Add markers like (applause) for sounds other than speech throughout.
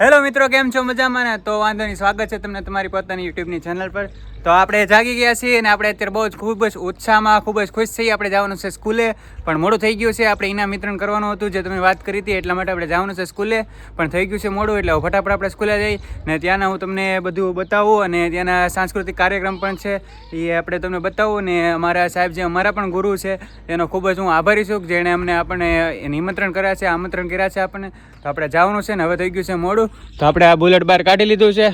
Hello મિત્રો, કેમ છો મજામાં ને? તો વાંધો નહીં, સ્વાગત છે તમને તમારી પોતાની યુટ્યુબની ચેનલ પર. તો આપણે જાગી ગયા છીએ અને આપણે અત્યારે બહુ જ ખૂબ જ ઉત્સાહમાં, ખૂબ જ ખુશ છીએ. આપણે જવાનું છે સ્કૂલે, પણ મોડું થઈ ગયું છે. આપણે ઇનામ વિતરણ કરવાનું હતું, જે તમે વાત કરી હતી, એટલા માટે આપણે જવાનું છે સ્કૂલે. પણ થઈ ગયું છે મોડું, એટલે ફટાફટ આપણે સ્કૂલે જઈ ને ત્યાંના હું તમને બધું બતાવું અને ત્યાંના સાંસ્કૃતિક કાર્યક્રમ પણ છે, એ આપણે તમને બતાવું. ને અમારા સાહેબ જે અમારા પણ ગુરુ છે, એનો ખૂબ જ હું આભારી છું જેણે અમને આપણને નિમંત્રણ કર્યા છે, આમંત્રણ કર્યા છે આપણને. તો આપણે જવાનું છે ને હવે થઈ ગયું છે મોડું. તો આપણે આ બુલેટ બહાર કાઢી લીધું છે.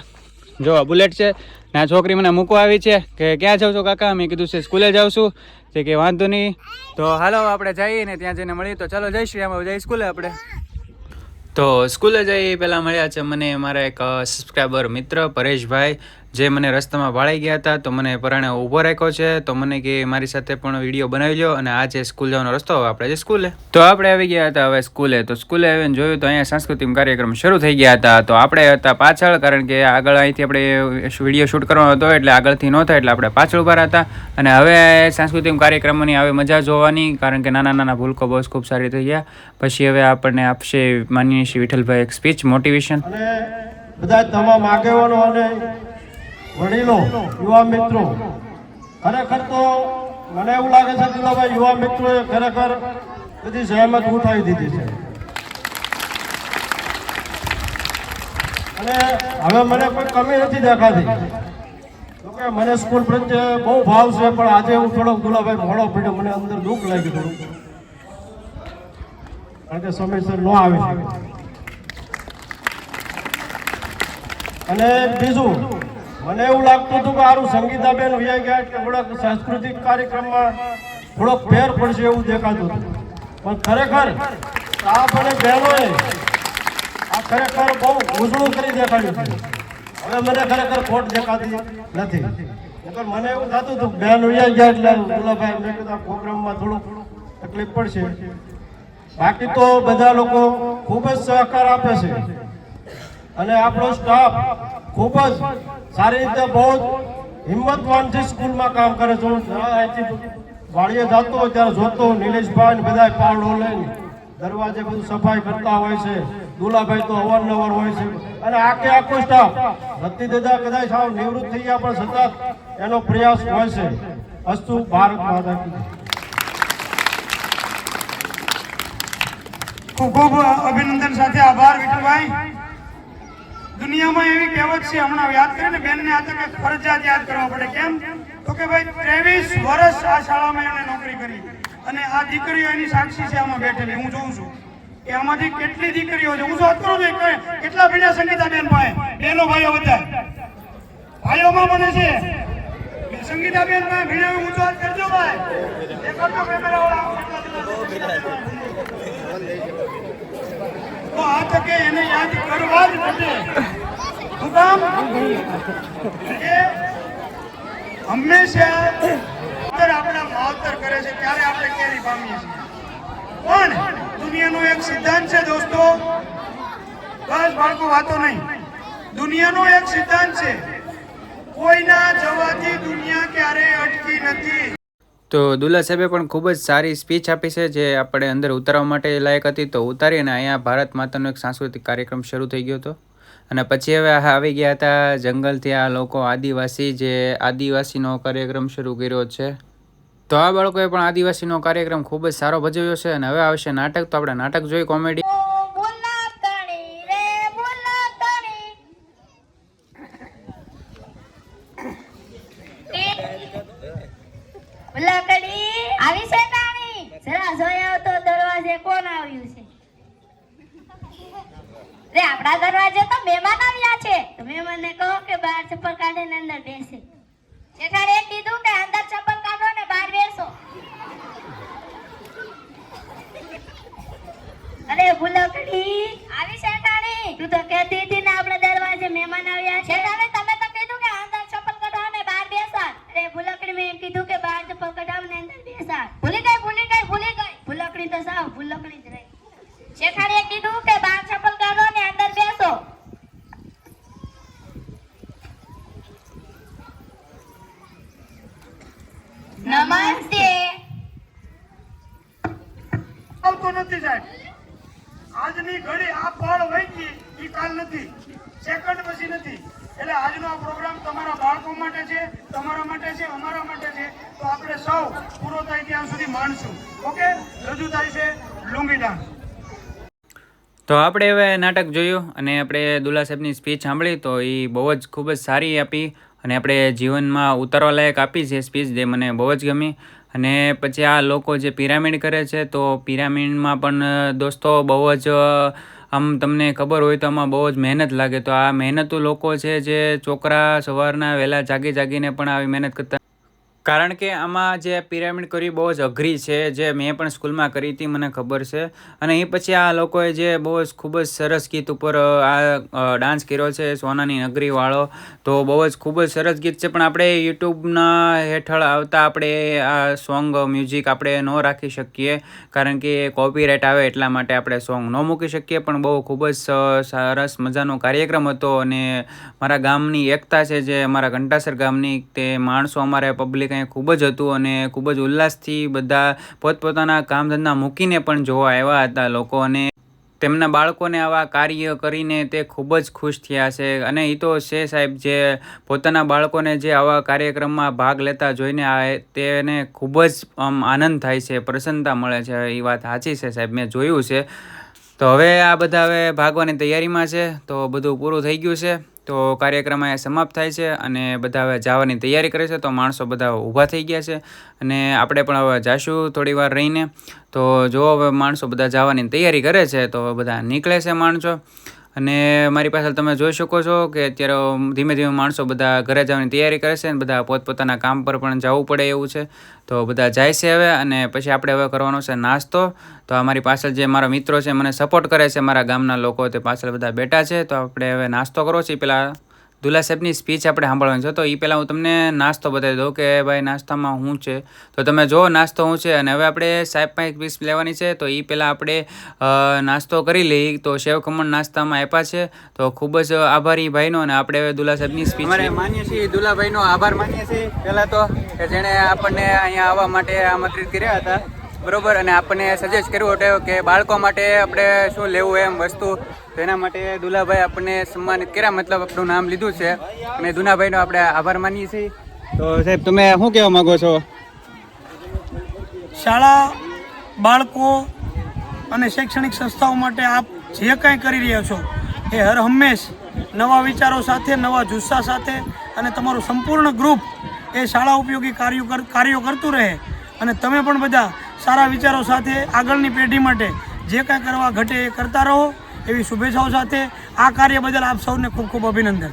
જો આ બુલેટ છે, ને આ છોકરી મને મૂકવા આવી છે કે ક્યાં જાઉં છો કાકા? મેં કીધું છે સ્કૂલે જાઉં છું. તે કે વાંધો નહીં. તો હાલો, આપણે જઈએ ને ત્યાં જઈને મળીએ. તો ચાલો, જય શ્રી આમાં જઈ સ્કૂલે આપણે. તો સ્કૂલે જઈ પહેલાં મળ્યા છે મને મારા એક સબસ્ક્રાઈબર મિત્ર પરેશભાઈ. જે મને રસ્તામાં ભાળાઈ ગયા હતા, તો મને પરાણે ઊભો રાખ્યો છે, તો મને કે મારી સાથે પણ વીડિયો બનાવી લો અને આ છે સ્કૂલ જવાનો રસ્તો હવે આપણે જે સ્કૂલે. તો આપણે આવી ગયા હતા હવે સ્કૂલે. તો સ્કૂલે આવીને જોયું તો અહીંયા સાંસ્કૃતિક કાર્યક્રમ શરૂ થઈ ગયા હતા. તો આપણે હતા પાછળ, કારણ કે આગળ અહીંથી આપણે વીડિયો શૂટ કરવાનો હતો, એટલે આગળથી ન થાય એટલે આપણે પાછળ ઊભા હતા અને હવે સાંસ્કૃતિક કાર્યક્રમોની હવે મજા જોવાની, કારણ કે નાના નાના ભૂલકો બસ ખૂબ સારી થઈ ગયા. પછી હવે આપણને આપશે માનનીય શ્રી વિઠ્ઠલભાઈ એક સ્પીચ મોટિવેશન બધા તમામ આગેવાનો અને વડીલો, યુવા મિત્રો, ખરેખર તો મને એવું લાગે છે, દુલાભાઈ, યુવા મિત્રોએ ખરેખર બધી સહેમત ઉઠાવી દીધી છે. અને હવે મને કોઈ કમી નથી દેખાતી. જોકે મને સ્કૂલ પ્રત્યે બહુ ભાવ છે, પણ આજે હું થોડોક દુલાભાઈ મોડો પડ્યો, મને અંદર દુઃખ લાગી ગયું કારણ કે સમયસર ન આવી અને બીજું મને એવું લાગતું હતું કે સારું સંગીતાબેન વ્યાઈ ગયા એટલે થોડાક સાંસ્કૃતિક કાર્યક્રમમાં થોડોક ફેર પડશે એવું દેખાતું પણ ખરેખર સ્ટાફ અને બહેનોએ આ ખરેખર બહુ ઉજળું કરી દેખાડ્યું છે હવે મને ખરેખર ખોટ દેખાતી નથી. નકર મને એવું થતું હતું બહેન વ્યાઈ ગયા એટલે ગુલાભાઈ મેં કીધું પ્રોગ્રામમાં થોડુંક તકલીફ પડશે. બાકી તો બધા લોકો ખૂબ જ સહકાર આપે છે. અને આપણો સ્ટાફ ખૂબ જ સારી રીતે બહુ હિંમતવાન હિંમતવાનથી સ્કૂલમાં કામ કરે છે અહીંથી જતો હોય ત્યારે જોતો નિલેશભાઈ ને બધા પાવડો લઈને દરવાજે બધું સફાઈ કરતા હોય છે, દુલાભાઈ તો અવારનવાર હોય છે. અને આખે આખો સ્ટાફ રત્તી દાદા કદાચ સાવ નિવૃત્ત થઈ ગયા, પણ સતત એનો પ્રયાસ હોય છે. અસ્તુ ભારત માતા ખૂબ ખૂબ અભિનંદન સાથે આભાર, વિઠ્ઠલભાઈ. દુનિયામાં એવી કહેવત છે, હમણાં યાદ કરીને બેનને આ તો ફરજિયાત યાદ કરવા પડે. કેમ? તો કે ભાઈ, ત્રેવીસ વર્ષ આ શાળામાં એમણે નોકરી કરી અને આ દીકરીઓ એની સાક્ષી છે આમાં બેઠેલી. હું જોઉં છું. કે આમાંથી કેટલી દીકરીઓ છે? હું શું કરું છું કેટલા ભીડા સંગીતાબેન પાસે? બેનો ભાઈઓ બધા ભાઈઓમાં મને છે. સંગીતાબેન પાસે ભીડા હું શું કરજો ભાઈ. એ કરજો કેમેરાવાળા આ તકે એને યાદ કરવા જ કામ હંમેશા અંદર આપણા માવતર કરે છે, ત્યારે આપણે કેરી પામીએ પણ દુનિયાનો એક સિદ્ધાંત છે દોસ્તો, બસ બાળકો, વાતો નહીં. દુનિયાનો એક સિદ્ધાંત છે, કોઈના જવાથી દુનિયા ક્યારેય અટકી નથી. તો દુલ્લા સાહેબે પણ ખૂબ જ સારી સ્પીચ આપી છે, જે આપણે અંદર ઉતારવા માટે લાયક હતી. તો ઉતારી અને અહીંયા ભારત માતાનો એક સાંસ્કૃતિક કાર્યક્રમ શરૂ થઈ ગયો હતો. અને પછી હવે આવી ગયા હતા જંગલથી આ લોકો આદિવાસી, જે આદિવાસીનો કાર્યક્રમ શરૂ કર્યો છે. તો આ બાળકોએ પણ આદિવાસીનો કાર્યક્રમ ખૂબ જ સારો ભજવ્યો છે અને હવે આવશે નાટક. તો આપણે નાટક જોઈ, કોમેડી મુલાતણી રે મુલાતણી મુલાતણી આવી છે તાણી જરા જોઈ આવ તો દરવાજે કોણ આવ્યું છે રે આપણા દરવાજે તો મહેમાન આવ્યા છે તો મહેમાનને કહો કે બહાર ચપ્પલ કાઢીને અંદર બેસે જેઠાણીએ કીધું કે અંદર ચપ્પલ કાઢો ને બહાર બેસો અરે ભૂલકડી આવી શેઠાણી તું તો કહેતી હતી ને આપણે દરવાજે મહેમાન આવ્યા છે શેઠાણી તમે તો કીધું કે અંદર ચપ્પલ કઢાવો ને બહાર બેસાડ અરે ભૂલકડી મેં એમ કીધું કે બહાર ચપ્પલ કઢાવો ને અંદર બેસાડ ભૂલી ગઈ ભૂલી ગઈ ભૂલી ગઈ ભૂલકડી તો સાવ ભૂલકડી જ રહી શેઠાણીએ કીધું કે બહાર ચપ્પલ કાઢો ને અંદર બેસો નમસ્તે. આવતો નથી સાહેબ. આજની ઘડી આ પળ વહી એ કાલ નથી. સેકન્ડ પછી નથી. એટલે આજનો આ પ્રોગ્રામ તમારા બાળકો માટે છે તમારા માટે છે અમારા માટે છે. તો આપણે સૌ પૂરો થાય ત્યાં સુધી માણશું. ઓકે? રજૂ થાય છે લુંગી ડાન્સ તો આપણે હવે નાટક જોયું અને આપણે દુલા સાહેબની સ્પીચ સાંભળી તો એ બહુ જ ખૂબ જ સારી આપી. અને આપણે જીવનમાં ઉતારવા લાયક આપી છે સ્પીચ જે મને બહુ જ ગમી. અને પછી આ લોકો જે પિરામિડ કરે છે, તો પિરામિડમાં પણ દોસ્તો બહુ જ આમ તમને ખબર હોય તો આમાં બહુ જ મહેનત લાગે. તો આ મહેનતુ લોકો છે જે છોકરા સવારના વહેલા જાગી જાગીને પણ આવી મહેનત કરતા કારણ કે આમાં જે પિરામિડ કરવી બહુ જ અઘરી છે, જે મેં પણ સ્કૂલમાં કરી હતી, મને ખબર છે. અને એ પછી આ લોકોએ જે બહુ જ ખૂબ જ સરસ ગીત ઉપર આ ડાન્સ કર્યો છે, સોનાની નગરીવાળો તો બહુ જ ખૂબ જ સરસ ગીત છે. પણ આપણે યુટ્યુબના હેઠળ આવતા આપણે આ સોંગ મ્યુઝિક આપણે ન રાખી શકીએ. કારણ કે કોપીરાઇટ આવે એટલા માટે આપણે સોંગ ન મૂકી શકીએ. પણ બહુ ખૂબ જ સરસ મજાનો કાર્યક્રમ હતો. અને મારા ગામની એકતા છે, જે અમારા ઘંટાસર ગામની તે માણસો અમારે પબ્લિક ખૂબ જ હતું અને ખૂબ જ ઉલ્લાસથી બધા પોતપોતાના કામ ધંધા મૂકીને પણ જોવા આવ્યા હતા લોકો અને તેમના બાળકોને આવા કાર્ય કરીને તે ખૂબ જ ખુશ થયા છે અને એ તો છે સાહેબ, જે પોતાના બાળકોને જે આવા કાર્યક્રમમાં ભાગ લેતા જોઈને આ તેને ખૂબ જ આમ આનંદ થાય છે, પ્રસન્નતા મળે છે. એ વાત સાચી છે સાહેબ, મેં જોયું છે. તો હવે આ બધા હવે ભાગવાની તૈયારીમાં છે, તો બધું પૂરું થઈ ગયું છે. તો કાર્યક્રમ અહીંયા સમાપ્ત થાય છે અને બધા હવે જવાની તૈયારી કરે છે તો માણસો બધા ઊભા થઈ ગયા છે અને આપણે પણ હવે જાશું થોડી વાર રહીને. તો જો હવે માણસો બધા જવાની તૈયારી કરે છે તો બધા નીકળે છે માણસો. અને મારી પાસે તમે જોઈ શકો છો કે અત્યારે ધીમે ધીમે માણસો બધા ઘરે જવાની તૈયારી કરે છે અને બધા પોતપોતાના કામ પર પણ જવું પડે એવું છે. તો બધા જાય છે હવે અને પછી આપણે હવે કરવાનો છે નાસ્તો. તો અમારી મારી પાછળ જે મારા મિત્રો છે, મને સપોર્ટ કરે છે, મારા ગામના લોકો તે પાછળ બધા બેઠા છે. તો આપણે હવે નાસ્તો કરવો છે પહેલાં દુલા સાહેબની સ્પીચ આપણે સાંભળવાની છે. તો એ પહેલાં હું તમને નાસ્તો બતાવી દઉં કે ભાઈ નાસ્તામાં શું છે? તો તમે જો નાસ્તો શું છે અને હવે આપણે સાહેબ પાસે પીસ લેવાની છે. તો એ પહેલાં આપણે નાસ્તો કરી લઈ. તો સેવ ખમણ નાસ્તામાં આપ્યા છે. તો ખૂબ જ આભારી ભાઈનો અને આપણે હવે દુલા સાહેબની સ્પીચ અમારે માનીએ છીએ દુલાભાઈનો આભાર માનીએ છીએ. પહેલાં તો કે જેણે આપણને અહીંયા આવવા માટે આમંત્રિત કર્યા હતા. બરોબર, અને આપણને સજેસ્ટ કર્યું હતું કે બાળકો માટે આપણે શું લેવું એમ વસ્તુ. તો એના માટે દુલાભાઈ આપણને સન્માનિત કર્યા, મતલબ આપણું નામ લીધું છે. અને દુનાભાઈનો આપણે આભાર માનીએ છીએ. તો સાહેબ, તમે શું કહેવા માગો છો? શાળા, બાળકો અને શૈક્ષણિક સંસ્થાઓ માટે આપ જે કાંઈ કરી રહ્યા છો, એ હર હંમેશ નવા વિચારો સાથે, નવા જુસ્સા સાથે અને તમારું સંપૂર્ણ ગ્રુપ એ શાળા ઉપયોગી કાર્યો કાર્યો કરતું રહે. અને તમે પણ બધા સારા વિચારો સાથે આગળની પેઢી માટે જે કાંઈ કરવા ઘટે એ કરતા રહો. એવી શુભેચ્છાઓ સાથે આ કાર્ય બદલ આપ સૌને ખૂબ ખૂબ અભિનંદન.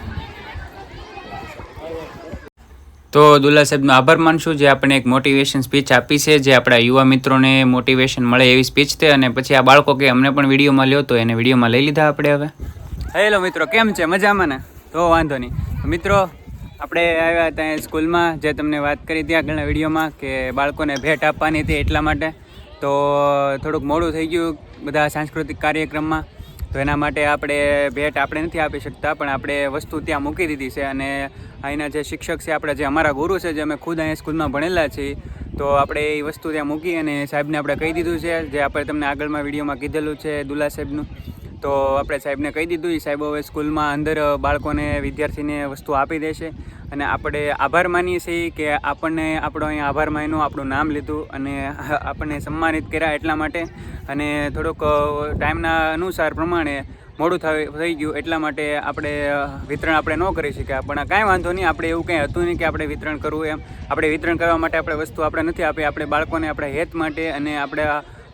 તો દુલ્લા સાહેબનો આભાર માનશું. જે આપણે એક મોટિવેશન સ્પીચ આપી છે જે આપણા યુવા મિત્રોને મોટિવેશન મળે એવી સ્પીચ છે અને પછી આ બાળકો કે અમને પણ વિડીયોમાં લ્યો તો એને વિડીયોમાં લઈ લીધા આપણે હવે. હેલો મિત્રો કેમ છે? મજામાં ને? તો વાંધો નહીં. મિત્રો આપણે આવ્યા ત્યાં સ્કૂલમાં, જે તમને વાત કરી હતી આગળના વિડીયોમાં, કે બાળકોને ભેટ આપવાની હતી એટલા માટે. તો થોડુંક મોડું થઈ ગયું બધા સાંસ્કૃતિક કાર્યક્રમમાં. તો એના માટે આપણે ભેટ આપણે નથી આપી શકતા, પણ આપણે વસ્તુ ત્યાં મૂકી દીધી છે. અને અહીંના જે શિક્ષક છે, આપણા જે અમારા ગુરુ છે, જે અમે ખુદ અહીંયા સ્કૂલમાં ભણેલા છીએ, તો આપણે એ વસ્તુ ત્યાં મૂકી અને સાહેબને આપણે કહી દીધું છે, જે આપણે તમને આગળમાં વિડીયોમાં કીધેલું છે, દુલા સાહેબનું. તો આપણે સાહેબને કહી દીધું એ સાહેબ હવે સ્કૂલમાં અંદર બાળકોને, વિદ્યાર્થીને વસ્તુ આપી દેશે. અને આપણે આભાર માનીએ છીએ કે આપણને આપણો અહીંયા આભાર માન્યો, આપણું નામ લીધું અને (laughs) આપણને સન્માનિત કર્યા એટલા માટે. અને થોડુંક ટાઈમના અનુસાર પ્રમાણે મોડું થઈ ગયું એટલા માટે આપણે વિતરણ આપણે ન કરી શક્યા. પણ કાંઈ વાંધો નહીં, આપણે એવું કંઈ હતું નહીં કે આપણે વિતરણ કરવું એમ. આપણે વિતરણ કરવા માટે આપણે વસ્તુ આપણે નથી આપી, આપણે બાળકોને આપણે હેત માટે અને આપણે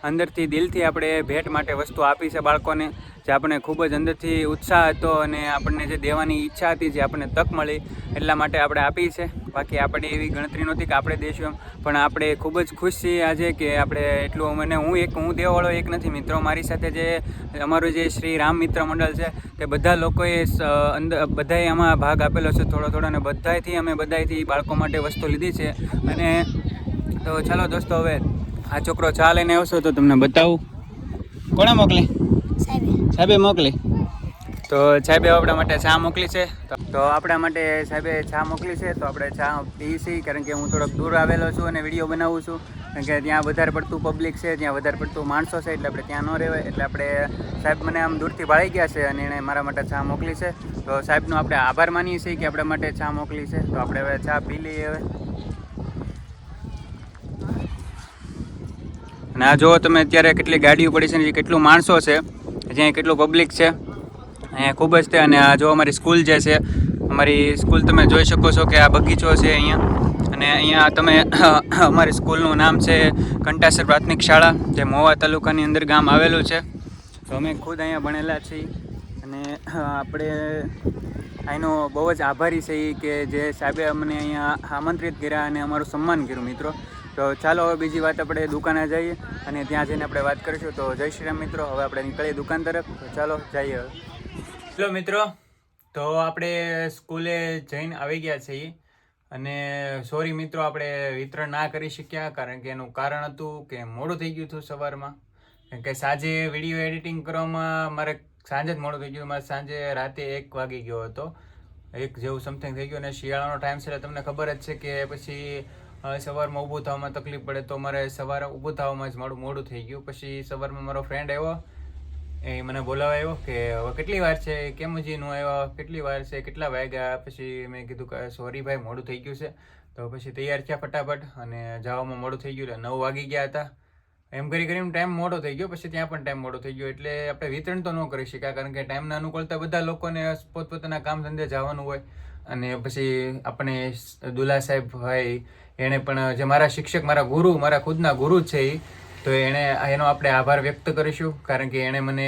અંદરથી દિલથી આપણે ભેટ માટે વસ્તુ આપી છે બાળકોને. જે આપણે ખૂબ જ અંદરથી ઉત્સાહ હતો અને આપણને જે દેવાની ઈચ્છા હતી જે આપણને તક મળી, એટલા માટે આપણે આપી છે. બાકી આપણે એવી ગણતરી નહોતી કે આપણે દેશું એમ. પણ આપણે ખૂબ જ ખુશ છીએ આજે કે આપણે એટલું મને હું એક, હું દેવાવાળો એક નથી, મિત્રો. મારી સાથે જે અમારું જે શ્રી રામ મિત્ર મંડળ છે, તે બધા લોકોએ અંદર બધાએ આમાં ભાગ આપેલો છે થોડો થોડો, અને બધાથી અમે બધાયથી બાળકો માટે વસ્તુ લીધી છે. અને તો ચાલો દોસ્તો, હવે આ છોકરો ચા લઈને આવશો તો તમને બતાવું. કોણે મોકલી? સાહેબે. સાહેબે મોકલી. તો સાહેબે આપણા માટે ચા મોકલી છે. તો- આપણા માટે સાહેબે ચા મોકલી છે તો આપણે ચા પી છીએ કારણ કે હું થોડોક દૂર આવેલો છું અને વીડિયો બનાવું છું. કારણ કે ત્યાં વધારે પડતું પબ્લિક છે ત્યાં વધારે પડતું માણસો છે એટલે આપણે ત્યાં ન રહેવાય. એટલે આપણે સાહેબ મને આમ દૂરથી ભાળી ગયા છે અને એણે મારા માટે ચા મોકલી છે. તો સાહેબનો આપણે આભાર માનીએ છીએ કે આપણા માટે ચા મોકલી છે. તો આપણે હવે ચા પી લઈએ હવે. અને આ જુઓ તમે અત્યારે કેટલી ગાડીઓ પડી છે ને જે કેટલું માણસો છે. જ્યાં કેટલું પબ્લિક છે. અહીંયા ખૂબ જ છે અને આ જો અમારી સ્કૂલ જે છે, અમારી સ્કૂલ તમે જોઈ શકો છો કે આ બગીચો છે અહીંયા. અને અહીંયા તમે (coughs) અમારી સ્કૂલનું નામ છે કંટાસર પ્રાથમિક શાળા, જે મોવા તાલુકાની અંદર ગામ આવેલું છે. તો અમે ખુદ અહીંયા ભણેલા છીએ. અને આપણે અહીંનો બહુ જ આભારી છે કે જે સાહેબે અમને અહીંયા આમંત્રિત કર્યા અને અમારું સન્માન કર્યું, મિત્રો. તો ચાલો હવે બીજી વાત આપણે દુકાને જઈએ અને ત્યાં જઈને આપણે વાત કરીશું. તો જય શ્રી રામ મિત્રો, હવે આપણે નીકળીએ દુકાન તરફ. તો ચાલો જઈએ હવે. હેલો મિત્રો, તો આપણે સ્કૂલે જઈને આવી ગયા છીએ અને સોરી મિત્રો, આપણે વિતરણ ના કરી શક્યા કારણ કે એનું કારણ હતું કે મોડું થઈ ગયું હતું સવારમાં. કારણ કે સાંજે વીડિયો એડિટિંગ કરવામાં મારે સાંજે જ મોડું થઈ ગયું. મારે સાંજે રાતે એક વાગી ગયો હતો. એક જેવું સમથિંગ થઈ ગયું અને શિયાળાનો ટાઈમ છે એટલે તમને ખબર જ છે કે પછી સવારમાં ઊભું થવામાં તકલીફ પડે તો મારે સવારે ઊભું થવામાં જ મારું મોડું થઈ ગયું. પછી સવારમાં મારો ફ્રેન્ડ આવ્યો, એ મને બોલાવા આવ્યો કે, હવે કેટલી વાર છે? કેમ હજી નો આવ્યો? કેટલી વાર છે? કેટલા વાગ્યા? પછી મેં કીધું કે, સોરી ભાઈ, મોડું થઈ ગયું છે. તો પછી તૈયાર થયા ફટાફટ અને જવામાં મોડું થઈ ગયું એટલે નવ વાગી ગયા હતા. એમ કરી કરીને ટાઈમ મોડો થઈ ગયો. પછી ત્યાં પણ ટાઈમ મોડો થઈ ગયો. એટલે આપણે વિતરણ તો ન કરી શક્યા, કારણ કે ટાઈમના અનુકૂળતા બધા લોકોને પોતપોતાના કામ ધંધે જવાનું હોય. અને પછી આપણે દુલા સાહેબ ભાઈ એણે પણ જે મારા શિક્ષક, મારા ગુરુ, મારા ખુદના ગુરુ છે એ, તો એણે એનો આપણે આભાર વ્યક્ત કરીશું. કારણ કે એણે મને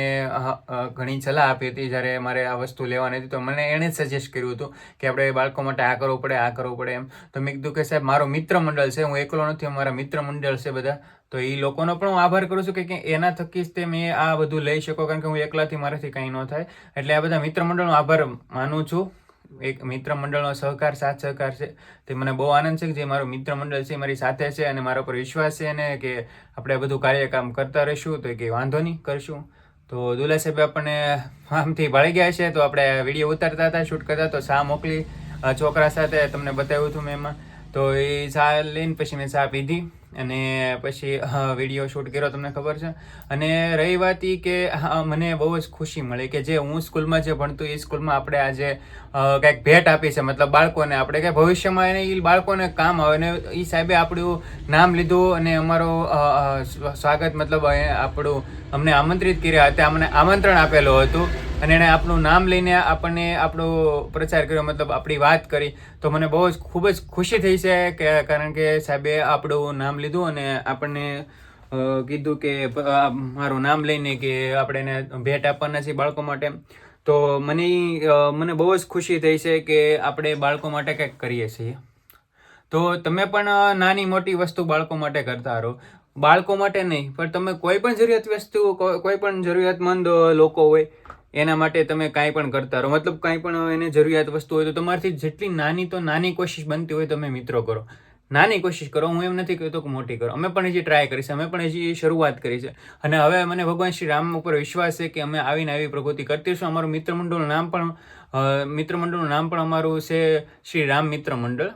ઘણી સલાહ આપી હતી જ્યારે મારે આ વસ્તુ લેવાની હતી. તો મને એણે સજેસ્ટ કર્યું હતું કે આપણે બાળકો માટે આ કરવું પડે, આ કરવું પડે એમ. તો મેં કીધું કે, સાહેબ, મારો મિત્ર મંડળ છે, હું એકલો નથી મારા મિત્ર મંડળ છે બધા. તો એ લોકોનો પણ હું આભાર કરું છું કે એના થકી જ તે મેં આ બધું લઈ શકો. કારણ કે હું એકલાથી મારાથી કંઈ ન થાય. એટલે આ બધા મિત્ર મંડળનો આભાર માનું છું. એક મિત્ર મંડળનો સહકાર, સાથ સહકાર છે. તે મને બહુ આનંદ છે કે જે મારું મિત્ર મંડળ છે મારી સાથે છે અને મારા પર વિશ્વાસ છે અને કે આપણે બધું કાર્ય કરતા રહીશું તો કે વાંધો નહીં કરશું. તો દુલા સાહેબ આપણને આમથી ભાળી ગયા છે તો આપણે વીડિયો ઉતારતા હતા, શૂટ કરતા તો શા મોકલી છોકરા સાથે તમને બતાવ્યું હતું મેં એમાં. તો એ શા લઈને પછી મેં શા પીધી. અને પછી વીડિયો શૂટ કર્યો, તમને ખબર છે? અને રહી વાત એ કે મને બહુ જ ખુશી મળી કે જે હું સ્કૂલમાં જે ભણતું એ સ્કૂલમાં આપણે આજે કંઈક ભેટ આપી છે, મતલબ બાળકોને આપણે, કે ભવિષ્યમાં એને એ બાળકોને કામ આવે ને એ સાહેબે આપણું નામ લીધું અને અમારો સ્વાગત, મતલબ આપણું અમને આમંત્રિત કર્યા હતા, અમને આમંત્રણ આપેલું હતું અને એણે આપણું નામ લઈને આપણને આપણો પ્રચાર કર્યો, મતલબ આપણી વાત કરી. તો મને બહુ જ ખૂબ જ ખુશી થઈ છે કે, કારણ કે સાહેબે આપણું નામ લીધું અને આપણને કીધું કે મારું નામ લઈને કે આપણે એને ભેટ આપવાના છે બાળકો માટે. તો મને મને બહુ જ ખુશી થઈ છે કે આપણે બાળકો માટે કંઈક કરીએ છીએ. તો તમે પણ નાની મોટી વસ્તુ બાળકો માટે કરતા રહો. બાળકો માટે નહીં, પણ તમે કોઈ પણ જરૂરિયાત વસ્તુ, કોઈ પણ જરૂરિયાતમંદ લોકો હોય, એના માટે તમે કાંઈ પણ કરતા રહો. મતલબ કાંઈ પણ એને જરૂરિયાત વસ્તુ હોય તો તમારાથી જેટલી નાની તો નાની કોશિશ બનતી હોય તમે મિત્રો કરો. નાની કોશિશ કરો, હું એમ નથી કહેતો કે મોટી કરો. અમે પણ હજી ટ્રાય કરી છે, અમે પણ હજી શરૂઆત કરી છે. અને હવે મને ભગવાન શ્રી રામ ઉપર વિશ્વાસ છે કે અમે આવીને આવી પ્રગતિ કરતી છું અમારું મિત્ર મંડળનું નામ પણ મિત્રમંડળનું નામ પણ અમારું છે શ્રી રામ મિત્ર મંડળ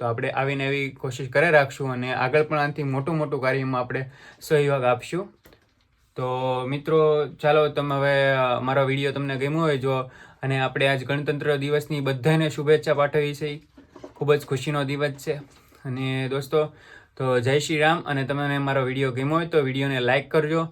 તો આપણે આવીને એવી કોશિશ કરે રાખશું અને આગળ પણ આનાથી મોટું મોટું કાર્યમાં આપણે સહયોગ આપશું. તો મિત્રો, ચાલો તમે હવે મારો વીડિયો તમને ગમ્યો હોય જો, અને આપણે આજ ગણતંત્ર દિવસની બધાને શુભેચ્છા પાઠવી છે. ખૂબ જ ખુશીનો દિવસ છે. અને દોસ્તો, તો જય શ્રી રામ, અને તમને મારો વીડિયો ગમ્યો હોય તો વિડીયોને લાઇક કરજો,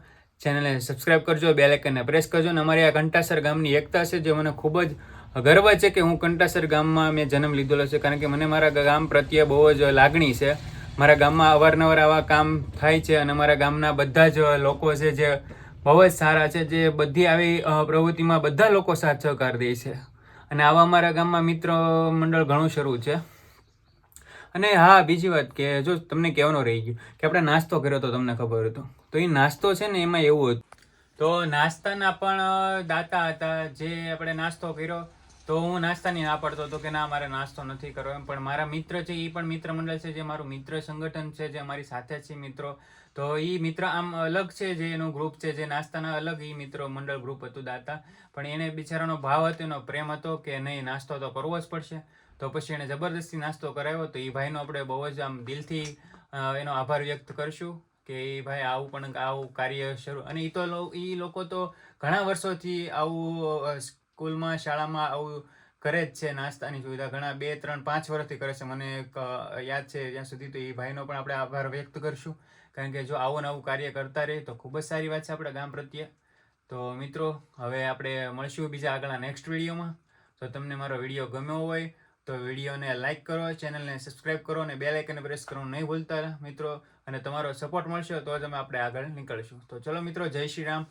ચેનલને સબસ્ક્રાઇબ કરજો બે લાઇકનને પ્રેસ કરજો, અને અમારી આ કંટાસર ગામની એકતા છે, જે મને ખૂબ જ ગર્વ છે કે હું કંટાસર ગામમાં મેં જન્મ લીધેલો છે, કારણ કે મને મારા ગામ પ્રત્યે બહુ જ લાગણી છે. મારા ગામમાં અવારનવાર આવા કામ થાય છે અને મારા ગામના બધા જ લોકો છે જે બહુ જ સારા છે, જે બધી આવી પ્રવૃત્તિમાં બધા લોકો સાથ સહકાર દે છે. અને આવા મારા ગામમાં મિત્ર મંડળ ઘણું શરૂ છે. અને હા, બીજી વાત કે જો તમને કહેવાનો રહી ગયું કે આપણે નાસ્તો કર્યો તો તમને ખબર હતો. તો એ નાસ્તો છે ને એમાં એવું હતું. તો નાસ્તાના પણ દાતા હતા જે આપણે નાસ્તો કર્યો તો હું નાસ્તાની ના પાડતો હતો કે ના, મારે નાસ્તો નથી કરવો એમ. પણ મારા મિત્ર છે એ પણ મિત્ર મંડળ છે, જે મારું મિત્ર સંગઠન છે, જે મારી સાથે છે મિત્રો. તો એ મિત્ર આમ અલગ છે, જે એનું ગ્રુપ છે, જે નાસ્તાના અલગ એ મિત્રો મંડળ ગ્રુપ હતું દાતા. પણ એને બિચારાનો ભાવ હતો, એનો પ્રેમ હતો કે નહીં, નાસ્તો તો કરવો જ પડશે. તો પછી એને જબરદસ્તી નાસ્તો કરાવ્યો. તો એ ભાઈનો આપણે બહુ જ આમ દિલથી એનો આભાર વ્યક્ત કરશું કે એ ભાઈ આવું પણ આવું કાર્ય શરૂ. અને એ તો એ લોકો તો ઘણા વર્ષોથી આવું સ્કૂલમાં શાળામાં આવું કરે જ છે નાસ્તાની સુવિધા ઘણા બે ત્રણ પાંચ વર્ષથી કરે છે. મને એક, યાદ છે જ્યાં સુધી તો એ ભાઈનો પણ આપણે આભાર વ્યક્ત કરશું. કારણ કે જો આવું ને આવું કાર્ય કરતા રહે તો ખૂબ જ સારી વાત છે આપણા ગામ પ્રત્યે. તો મિત્રો હવે આપણે મળશું બીજા આગળના નેક્સ્ટ વિડીયોમાં. તો તમને મારો વીડિયો ગમ્યો હોય તો વિડીયોને લાઇક કરો ચેનલને સબસ્ક્રાઇબ કરો અને બેલ આઇકન પ્રેસ કરવાનું નહીં ભૂલતા મિત્રો. અને તમારો સપોર્ટ મળશે તો જ અમે આપણે આગળ નીકળશું. તો ચલો મિત્રો જય શ્રી રામ.